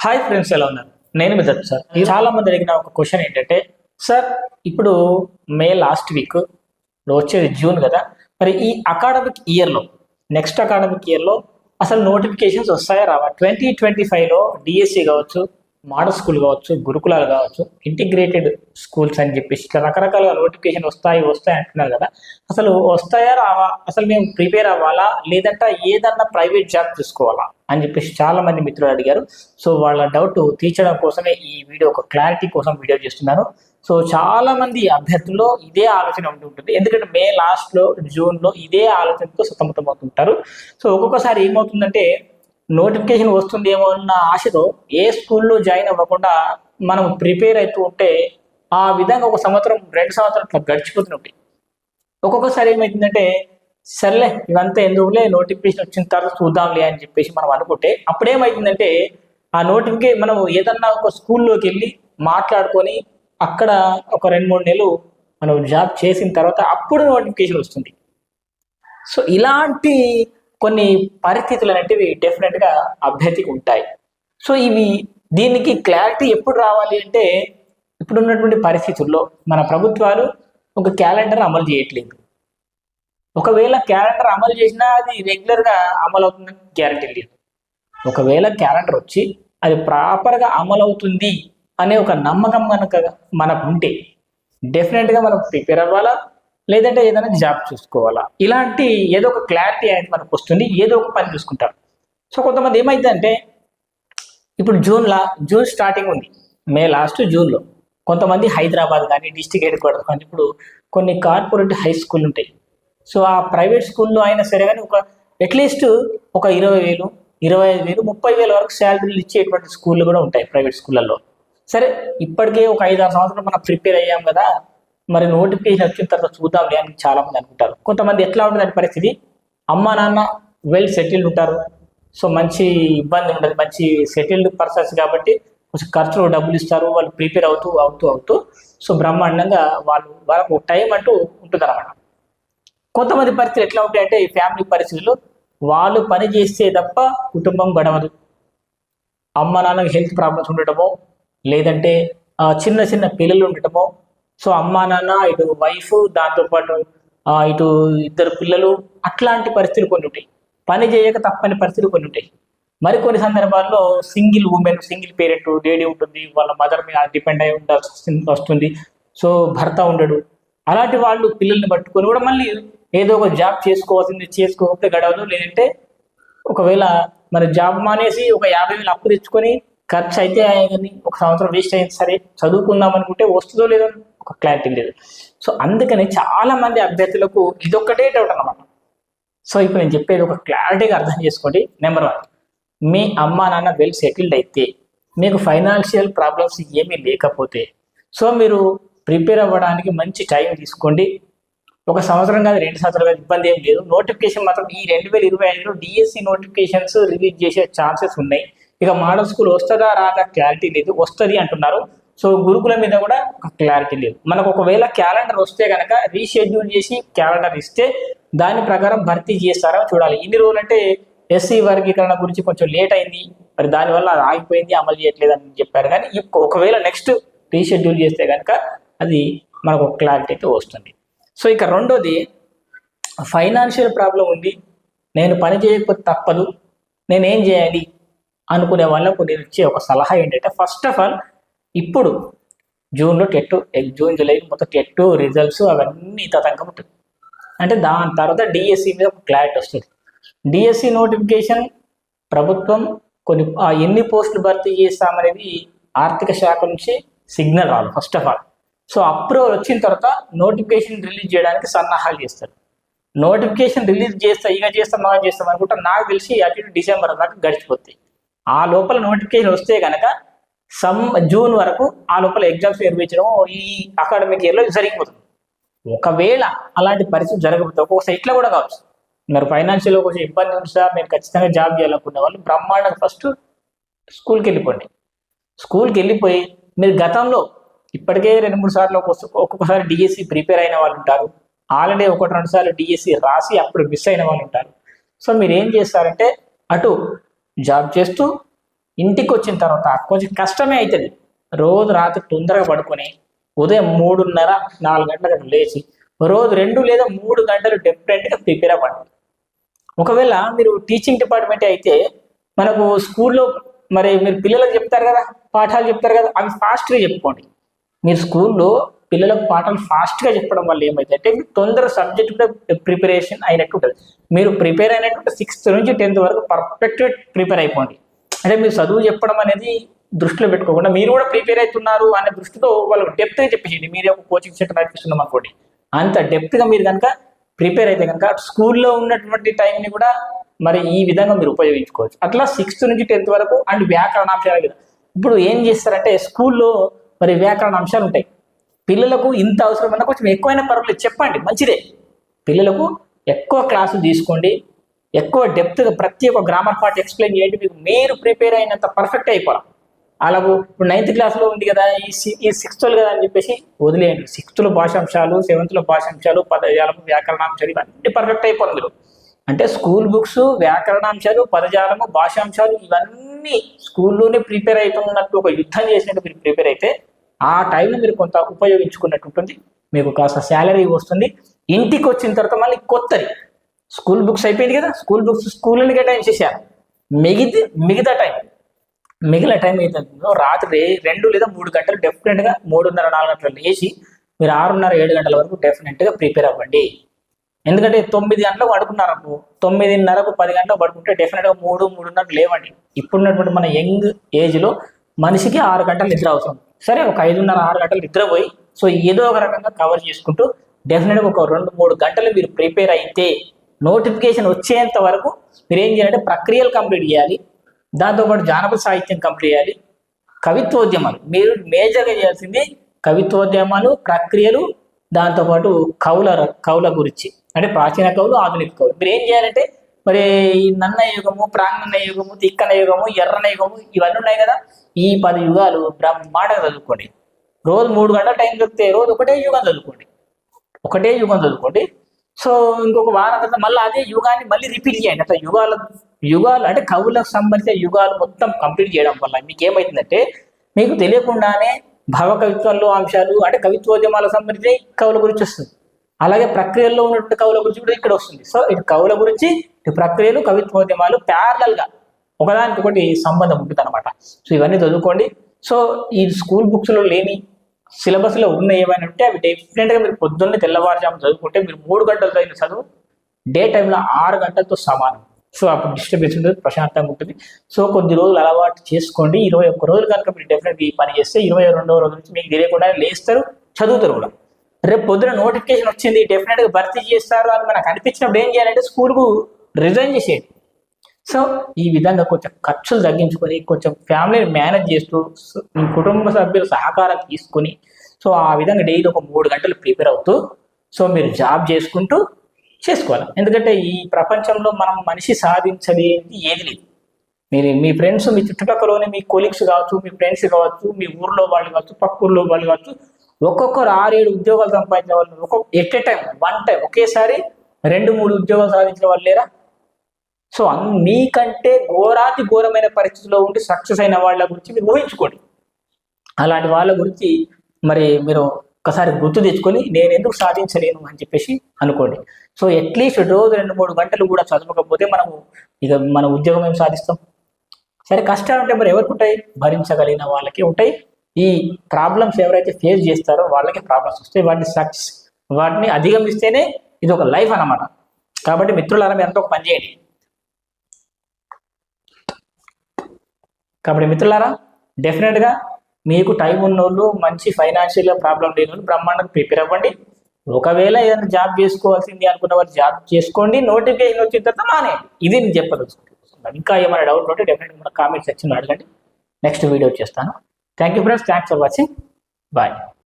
Hi friends ఎలా ఉన్నారు? నేను మీ దత్తు సార్. చాలా మంది అడిగిన ఒక క్వశ్చన్ ఏంటంటే సార్ ఇప్పుడు మే లాస్ట్ వీక్ వచ్చేది జూన్ కదా మరి ఈ అకాడమిక్ ఇయర్లో నెక్స్ట్ అకాడమిక్ ఇయర్లో అసలు నోటిఫికేషన్స్ వస్తాయా రావా? ట్వంటీ ట్వంటీ ఫైవ్లో డిఎస్సి కావచ్చు మోడల్ స్కూల్ కావచ్చు గురుకులాలు కావచ్చు ఇంటిగ్రేటెడ్ స్కూల్స్ అని చెప్పేసి ఇట్లా రకరకాల నోటిఫికేషన్ వస్తాయి వస్తాయి అంటున్నారు కదా. అసలు వస్తాయా రావా? అసలు మేము ప్రిపేర్ అవ్వాలా? లేదంటే ఏదన్నా ప్రైవేట్ జాబ్ తీసుకోవాలా అని చెప్పేసి చాలా మంది మిత్రులు అడిగారు. సో వాళ్ళ డౌట్ తీర్చడం కోసమే ఈ వీడియో ఒక క్లారిటీ కోసం వీడియో చేస్తున్నాను. సో చాలా మంది అభ్యర్థుల్లో ఇదే ఆలోచన ఉంటుంటుంది ఎందుకంటే మే లాస్ట్లో జూన్లో ఇదే ఆలోచనతో సతమతం అవుతుంటారు సో ఒక్కొక్కసారి ఏమవుతుందంటే నోటిఫికేషన్ వస్తుందేమో అన్న ఆశతో ఏ స్కూల్లో జాయిన్ అవ్వకుండా మనం ప్రిపేర్ అవుతూ ఉంటే ఆ విధంగా ఒక సంవత్సరం రెండు సంవత్సరం అట్లా గడిచిపోతున్నట్టు ఒక్కొక్కసారి ఏమవుతుందంటే సర్లే ఇవంతా ఎందుకులే నోటిఫికేషన్ వచ్చిన తర్వాత చూద్దాంలే అని చెప్పేసి మనం అనుకుంటే అప్పుడేమవుతుందంటే ఆ నోటిఫికేషన్ మనం ఏదన్నా ఒక స్కూల్లోకి వెళ్ళి మాట్లాడుకొని అక్కడ ఒక రెండు మూడు నెలలు మనం జాబ్ చేసిన తర్వాత అప్పుడు నోటిఫికేషన్ వస్తుంది. సో ఇలాంటి కొన్ని పరిస్థితులు అనేటివి డెఫినెట్గా అభ్యర్థికి ఉంటాయి. సో ఇవి దీనికి క్లారిటీ ఎప్పుడు రావాలి అంటే ఇప్పుడున్నటువంటి పరిస్థితుల్లో మన ప్రభుత్వాలు ఒక క్యాలెండర్ అమలు చేయట్లేదు. ఒకవేళ క్యాలెండర్ అమలు చేసినా అది రెగ్యులర్గా అమలు అవుతుందని గ్యారంటీ లేదు. ఒకవేళ క్యాలెండర్ వచ్చి అది ప్రాపర్గా అమలు అవుతుంది అనే ఒక నమ్మకం కనుక మనకు ఉంటే డెఫినెట్గా మనం ప్రిపేర్ అవ్వాలా? లేదంటే ఏదైనా జాబ్ చూసుకోవాలా? ఇలాంటి ఏదో ఒక క్లారిటీ అనేది మనకు వస్తుంది ఏదో ఒక పని చూసుకుంటారు సో కొంతమంది ఏమైందంటే ఇప్పుడు జూన్లా జూన్ స్టార్టింగ్ ఉంది. మే లాస్ట్ జూన్లో. కొంతమంది హైదరాబాద్ కానీ డిస్టిక్ హెడ్ క్వార్టర్ కానీ ఇప్పుడు కొన్ని కార్పొరేట్ హై స్కూల్ ఉంటాయి. సో ఆ ప్రైవేట్ స్కూల్లో అయినా సరే కానీ ఒక అట్లీస్ట్ ఒక ఇరవై వేలు ఇరవై ఐదు వేలు ముప్పై వేల వరకు శాలరీలు ఇచ్చేటువంటి స్కూళ్ళు కూడా ఉంటాయి ప్రైవేట్ స్కూళ్ళల్లో. సరే ఇప్పటికే ఒక ఐదు ఆరు సంవత్సరాలు మనం ప్రిపేర్ అయ్యాం కదా మరి నోటిఫికేషన్ వచ్చిన తర్వాత చూద్దాంలే అని చాలా మంది అనుకుంటారు. కొంతమంది ఎట్లా ఉంటుంది పరిస్థితి? అమ్మ నాన్న వెల్ సెటిల్డ్ ఉంటారు. సో మంచి ఇబ్బంది ఉండదు. మంచి సెటిల్డ్ పర్సన్స్ కాబట్టి కొంచెం ఖర్చులు డబ్బులు ఇస్తారు. వాళ్ళు ప్రిపేర్ అవుతూ అవుతూ అవుతూ సో బ్రహ్మాండంగా వాళ్ళు వాళ్ళకు టైం అంటూ ఉంటుంది కొంతమంది పరిస్థితులు ఎట్లా ఉంటాయంటే ఈ ఫ్యామిలీ పరిస్థితులు వాళ్ళు పని చేస్తే తప్ప కుటుంబం గడవదు. అమ్మ నాన్నకి హెల్త్ ప్రాబ్లమ్స్ ఉండటమో లేదంటే చిన్న చిన్న పిల్లలు ఉండటమో సో అమ్మ నాన్న ఇటు వైఫ్ దాంతోపాటు ఇటు ఇద్దరు పిల్లలు అట్లాంటి పరిస్థితులు కొన్ని ఉంటాయి. పని చేయక తప్పని పరిస్థితులు కొన్ని ఉంటాయి. మరికొన్ని సందర్భాల్లో single women single parent lady ఉంటుంది. వాళ్ళ మదర్ మీద డిపెండ్ అయి ఉండాల్సి వస్తుంది- వస్తుంది. సో భర్త ఉండడు. అలాంటి వాళ్ళు పిల్లల్ని పట్టుకొని కూడా మళ్ళీ ఏదో ఒక జాబ్ చేసుకోవాల్సింది చేసుకోకపోతే గడవదు. లేదంటే ఒకవేళ మరి జాబ్ మానేసి ఒక యాభై వేలు అప్పు తెచ్చుకొని ఖర్చు అయితే కానీ ఒక సంవత్సరం వేస్ట్ అయింది సరే చదువుకుందాం అనుకుంటే వస్తుందో లేదో ఒక క్లారిటీ లేదు సో అందుకని చాలా మంది అభ్యర్థులకు ఇదొక్కటే డౌట్ అనమాట సో ఇప్పుడు నేను చెప్పేది ఒక క్లారిటీగా అర్థం చేసుకోండి. నెంబర్ వన్ మీ అమ్మ నాన్న వెల్ సెటిల్డ్ అయితే మీకు ఫైనాన్షియల్ ప్రాబ్లమ్స్ ఏమీ లేకపోతే సో మీరు ప్రిపేర్ అవ్వడానికి మంచి టైం తీసుకోండి. ఒక సంవత్సరం కాదు రెండు సంవత్సరాలు కాదు ఇబ్బంది ఏం లేదు. నోటిఫికేషన్ మాత్రం ఈ రెండు వేల ఇరవై ఐదులో డిఎస్సి నోటిఫికేషన్స్ రిలీజ్ చేసే ఛాన్సెస్ ఉన్నాయి. ఇక మోడల్ స్కూల్ వస్తుందా రాదా క్లారిటీ లేదు. వస్తుంది అంటున్నారు. సో గురుకుల మీద కూడా ఒక క్లారిటీ లేదు. మనకు ఒకవేళ క్యాలెండర్ వస్తే కనుక రీషెడ్యూల్ చేసి క్యాలెండర్ ఇస్తే దాని ప్రకారం భర్తీ చేస్తారో చూడాలి. ఇన్ని రోజులు అంటే ఎస్సీ వర్గీకరణ గురించి కొంచెం లేట్ అయింది. మరి దానివల్ల అది ఆగిపోయింది అమలు చేయట్లేదు అని చెప్పారు. కానీ ఒకవేళ నెక్స్ట్ రీషెడ్యూల్ చేస్తే కనుక అది మనకు ఒక క్లారిటీ అయితే వస్తుంది. సో ఇక రెండోది ఫైనాన్షియల్ ప్రాబ్లం ఉంది. నేను పని చేయకపోతే తప్పదు. నేనేం చేయాలి? అనుకునే వాళ్ళకు నేను ఇచ్చే ఒక సలహా ఏంటంటే ఫస్ట్ ఆఫ్ ఆల్ ఇప్పుడు జూన్లో టెట్ జూన్ జూలై మొత్తం టెట్ రిజల్ట్స్ అవన్నీ తతంకం ఉంటుంది అంటే దాని తర్వాత డిఎస్సి మీద ఒక క్లారిటీ వస్తుంది. డిఎస్సి నోటిఫికేషన్ ప్రభుత్వం కొన్ని ఎన్ని పోస్టులు భర్తీ చేస్తామనేది ఆర్థిక శాఖ నుంచి సిగ్నల్ రావాలి first of all. So approval వచ్చిన తర్వాత నోటిఫికేషన్ రిలీజ్ చేయడానికి సన్నాహాలు చేస్తారు. నోటిఫికేషన్ రిలీజ్ చేస్తా ఇక చేస్తాం మనం చేస్తాం అనుకుంటా నాకు తెలిసి అటు ఇటు డిసెంబర్ దాకా గడిచిపోతాయి. ఆ లోపల నోటిఫికేషన్ వస్తే కనుక సమ్ జూన్ వరకు ఆ లోపల ఎగ్జామ్స్ నిర్వహించడం ఈ అకాడమిక్ ఇయర్లో జరిగిపోతుంది. ఒకవేళ అలాంటి పరిస్థితి జరగకపోతే ఒక్కొక్క ఇట్లా కూడా కావచ్చు. మరి ఫైనాన్షియల్ కొంచెం ఇబ్బంది ఉంది? సార్ మీరు ఖచ్చితంగా జాబ్ చేయాలనుకునే వాళ్ళు బ్రహ్మాండంగా ఫస్ట్ స్కూల్కి వెళ్ళిపోండి. స్కూల్కి వెళ్ళిపోయి మీరు గతంలో ఇప్పటికే రెండు మూడు సార్లు ఒక్కొక్కసారి డిఎస్సి ప్రిపేర్ అయిన వాళ్ళు ఉంటారు. ఆల్రెడీ ఒకటి రెండు సార్లు డిఎస్సి రాసి అప్పుడు మిస్ అయిన వాళ్ళు ఉంటారు. సో మీరు ఏం చేస్తారంటే అటు జాబ్ చేస్తూ ఇంటికి వచ్చిన తర్వాత కొంచెం కష్టమే అవుతుంది రోజు రాత్రి తొందరగా పడుకొని ఉదయం మూడున్నర నాలుగు గంటలకు లేచి రోజు రెండు లేదా మూడు గంటలు డిఫరెంట్గా ప్రిపేర్ అవ్వండి ఒకవేళ మీరు టీచింగ్ డిపార్ట్మెంట్ అయితే మనకు స్కూల్లో మరి మీరు పిల్లలకు చెప్తారు కదా పాఠాలు చెప్తారు కదా అవి ఫాస్ట్గా చెప్పుకోండి. మీరు స్కూల్లో పిల్లలకు పాఠాలు ఫాస్ట్గా చెప్పడం వల్ల ఏమైందంటే మీకు తొందర సబ్జెక్ట్ కూడా ప్రిపరేషన్ అయినట్టు ఉంటుంది. మీరు ప్రిపేర్ అయినట్టు సిక్స్త్ నుంచి టెన్త్ వరకు పర్ఫెక్ట్గా ప్రిపేర్ అయిపోండి. అంటే మీరు చదువు చెప్పడం అనేది దృష్టిలో పెట్టుకోకుండా మీరు కూడా ప్రిపేర్ అవుతున్నారు అనే దృష్టితో వాళ్ళకి డెప్త్గా చెప్పేయండి. మీరే ఒక కోచింగ్ సెంటర్ నడిపిస్తున్నాం అనుకోండి అంత డెప్త్గా మీరు కనుక ప్రిపేర్ అయితే కనుక స్కూల్లో ఉన్నటువంటి టైంని కూడా మరి ఈ విధంగా మీరు ఉపయోగించుకోవచ్చు. అట్లా సిక్స్త్ నుంచి టెన్త్ వరకు అండ్ వ్యాకరణ అంశాలు ఇప్పుడు ఏం చేస్తారంటే స్కూల్లో మరి వ్యాకరణ అంశాలు ఉంటాయి. పిల్లలకు ఇంత అవసరం కొంచెం ఎక్కువైనా పర్వాలేదు చెప్పండి. మంచిదే. పిల్లలకు ఎక్కువ క్లాసులు తీసుకోండి. ఎక్కువ డెప్త్గా ప్రతి ఒక్క గ్రామర్ పార్ట్ ఎక్స్ప్లెయిన్ చేయండి మీకు మీరు ప్రిపేర్ అయినంత పర్ఫెక్ట్ అయిపోవాలి అలాగూ ఇప్పుడు నైన్త్ క్లాస్లో ఉంది కదా ఈ సి ఈ సిక్స్త్లో కదా అని చెప్పేసి వదిలేయండి. సిక్స్త్లో భాషాంశాలు సెవెంత్లో భాషాంశాలు పదజాలము వ్యాకరణాంశాలు ఇవన్నీ పర్ఫెక్ట్ అయిపోతుంది మీరు అంటే స్కూల్ బుక్స్ వ్యాకరణాంశాలు పదజాలము భాషాంశాలు ఇవన్నీ స్కూల్లోనే ప్రిపేర్ అవుతున్నట్టు ఒక యుద్ధం చేసినట్టు మీరు ప్రిపేర్ అయితే ఆ టైంలో మీరు కొంత ఉపయోగించుకున్నట్టు ఉంటుంది. మీకు కాస్త శాలరీ వస్తుంది. ఇంటికి వచ్చిన తర్వాత మళ్ళీ కొత్తది. స్కూల్ బుక్స్ అయిపోయింది కదా స్కూల్ బుక్స్ స్కూల్ని టైం చేశారు మిగితే మిగతా టైం మిగిలిన టైం ఏంటంటే రాత్రి రెండు లేదా మూడు గంటలు డెఫినెట్గా మూడున్నర నాలుగు గంటలు లేచి మీరు ఆరున్నర ఏడు గంటల వరకు డెఫినెట్గా ప్రిపేర్ అవ్వండి. ఎందుకంటే తొమ్మిది గంటలకు పడుకున్నారు తొమ్మిదిన్నరకు పది గంటలకు పడుకుంటే డెఫినెట్గా మూడు మూడున్నర లేవండి. ఇప్పుడున్నటువంటి మన యంగ్ ఏజ్లో మనిషికి ఆరు గంటలు నిద్ర అవసరం. సరే ఒక ఐదున్నర ఆరు గంటలు నిద్రపోయి సో ఏదో ఒక రకంగా కవర్ చేసుకుంటూ డెఫినెట్గా ఒక రెండు మూడు గంటలు మీరు ప్రిపేర్ అయితే నోటిఫికేషన్ వచ్చేంత వరకు మీరు ఏం చేయాలంటే ప్రక్రియలు కంప్లీట్ చేయాలి. దాంతోపాటు జానపద సాహిత్యం కంప్లీట్ చేయాలి. కవిత్వోద్యమాలు. మీరు మేజర్గా చేయాల్సింది కవిత్వోద్యమాలు ప్రక్రియలు దాంతోపాటు కవుల కవుల గురించి. అంటే ప్రాచీన కవులు ఆధునిక కవులు. మీరు ఏం చేయాలంటే మరి ఈ నన్న యుగము ప్రాంగణ యుగము తిక్కన యుగము ఎర్రన యుగము ఇవన్నీ ఉన్నాయి కదా. ఈ పది యుగాలు బ్రహ్మాండంగా చదువుకోండి. రోజు మూడు గంటల టైం దొరికితే రోజు ఒకటే యుగం చదువుకోండి. ఒకటే యుగం చదువుకోండి. సో ఇంకొక వారం తర్వాత మళ్ళీ అదే యుగాన్ని మళ్ళీ రిపీట్ చేయండి. అట్లా యుగాల యుగాలు అంటే కవులకు సంబంధించిన యుగాలు మొత్తం కంప్లీట్ చేయడం వల్ల మీకు ఏమవుతుందంటే మీకు తెలియకుండానే భావ కవిత్వంలో అంశాలు అంటే కవిత్వోద్యమాలకు సంబంధించి కవుల గురించి వస్తుంది. అలాగే ప్రక్రియల్లో ఉన్నటువంటి కవుల గురించి కూడా ఇక్కడ వస్తుంది. సో ఇటు కవుల గురించి ఇటు ప్రక్రియలు కవిత్వోద్యమాలు ప్యారలల్గా గా ఒకదానికి ఒకటి సంబంధం ఉంటుంది అనమాట సో ఇవన్నీ చదువుకోండి. సో ఈ స్కూల్ బుక్స్లో లేని సిలబస్లో ఉన్న ఏమైనా ఉంటే అవి డెఫినెట్గా మీరు పొద్దున్నే తెల్లవారుజాము చదువుకుంటే మీరు మూడు గంటల చదివిన చదువు డే టైంలో ఆరు గంటలతో సమానం. సో అప్పుడు డిస్టర్బెన్స్ ఉంటుంది ప్రశాంతంగా ఉంటుంది. సో కొద్ది రోజులు అలవాటు చేసుకోండి. ఇరవై ఒక్క రోజులు కనుక మీరు డెఫినెట్గా ఈ పని చేస్తే ఇరవై రెండవ రోజు నుంచి మీకు తెలియకుండా లేస్తారు చదువుతారు కూడా. రేపు పొద్దున నోటిఫికేషన్ వచ్చింది డెఫినెట్గా భర్తీ చేస్తారు అని మనకు అనిపించినప్పుడు ఏం చేయాలంటే స్కూల్కు రిజైన్ చేసేయండి. సో ఈ విధంగా కొంచెం ఖర్చులు తగ్గించుకొని కొంచెం ఫ్యామిలీని మేనేజ్ చేస్తూ మీ కుటుంబ సభ్యుల సహకారం తీసుకొని సో ఆ విధంగా డైలీ ఒక మూడు గంటలు ప్రిపేర్ అవుతూ సో మీరు జాబ్ చేసుకుంటూ చేసుకోవాలి. ఎందుకంటే ఈ ప్రపంచంలో మనం మనిషి సాధించలేనిది ఏది లేదు. మీరు మీ ఫ్రెండ్స్ మీ చుట్టుపక్కలలోనే మీ కొలీగ్స్ కావచ్చు మీ ఫ్రెండ్స్ కావచ్చు మీ ఊర్లో వాళ్ళు కావచ్చు పక్క ఊర్లో వాళ్ళు కావచ్చు ఒక్కొక్కరు ఆరేడు ఉద్యోగాలు సంపాదించిన వాళ్ళు ఒక్కొక్క at a time one time ఒకేసారి రెండు మూడు ఉద్యోగాలు సాధించిన వాళ్ళు లేరా? సో మీకంటే ఘోరాతి ఘోరమైన పరిస్థితిలో ఉండి సక్సెస్ అయిన వాళ్ళ గురించి మీరు ఊహించుకోండి. అలాంటి వాళ్ళ గురించి మరి మీరు ఒకసారి గుర్తు తెచ్చుకొని నేను ఎందుకు సాధించలేను అని చెప్పేసి అనుకోండి. సో అట్లీస్ట్ రోజు రెండు మూడు గంటలు కూడా చదవకపోతే మనము ఇక మన ఉద్యోగం ఏం సాధిస్తాం? సరే కష్టాలు ఉంటే మరి ఎవరికి ఉంటాయి? భరించగలిగిన వాళ్ళకి ఉంటాయి. ఈ ప్రాబ్లమ్స్ ఎవరైతే ఫేస్ చేస్తారో వాళ్ళకి ప్రాబ్లమ్స్ వస్తాయి. వాటిని సక్సెస్ వాటిని అధిగమిస్తేనే ఇది ఒక లైఫ్ అన్నమాట. కాబట్టి మిత్రులారా మీరు అంతా ఒక పని చేయండి. కాబట్టి మిత్రులారా డెఫినెట్గా మీకు టైం ఉన్నోళ్ళు మంచి ఫైనాన్షియల్ ప్రాబ్లం లేని వాళ్ళు బ్రహ్మాండంగా ప్రిపేర్ అవ్వండి. ఒకవేళ ఏదైనా జాబ్ చేసుకోవాల్సింది అనుకున్న వారు జాబ్ చేసుకోండి నోటిఫికేషన్ వచ్చిన తర్వాత మానే. ఇది నేను చెప్పదలుచుకుంటున్నాను ఇంకా ఏమైనా డౌట్ ఉంటే డెఫినెట్గా మన కామెంట్ సెక్షన్లో అడగండి. నెక్స్ట్ వీడియో చేస్తాను. Thank you friends thanks for watching bye